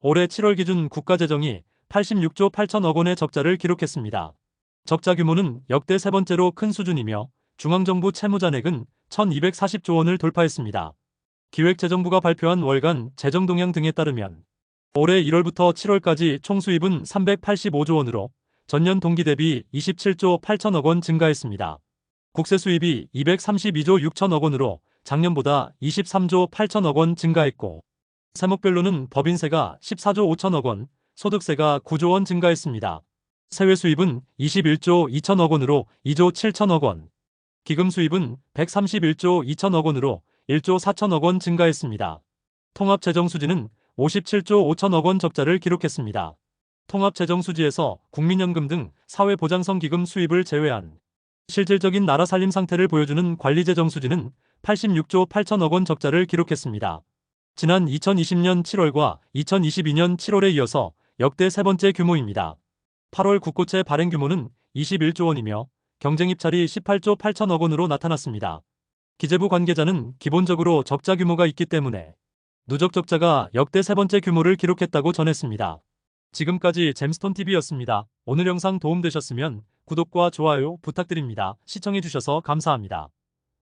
올해 7월 기준 국가재정이 86조 8천억 원의 적자를 기록했습니다. 적자 규모는 역대 세 번째로 큰 수준이며 중앙정부 채무잔액은 1240조 원을 돌파했습니다. 기획재정부가 발표한 월간 재정 동향 등에 따르면 올해 1월부터 7월까지 총 수입은 385조 원으로 전년 동기 대비 27조 8천억 원 증가했습니다. 국세 수입이 232조 6천억 원으로 작년보다 23조 8천억 원 증가했고 세목별로는 법인세가 14조 5천억 원, 소득세가 9조 원 증가했습니다. 세외 수입은 21조 2천억 원으로 2조 7천억 원, 기금 수입은 131조 2천억 원으로 1조 4천억 원 증가했습니다. 통합 재정 수지는 57조 5천억 원 적자를 기록했습니다. 통합 재정 수지에서 국민연금 등 사회보장성 기금 수입을 제외한 실질적인 나라 살림 상태를 보여주는 관리재정 수지는 86조 8천억 원 적자를 기록했습니다. 지난 2020년 7월과 2022년 7월에 이어서 역대 세 번째 규모입니다. 8월 국고채 발행 규모는 21조 원이며 경쟁 입찰이 18조 8천억 원으로 나타났습니다. 기재부 관계자는 기본적으로 적자 규모가 있기 때문에 누적 적자가 역대 세 번째 규모를 기록했다고 전했습니다. 지금까지 잼스톤TV였습니다. 오늘 영상 도움되셨으면 구독과 좋아요 부탁드립니다. 시청해주셔서 감사합니다.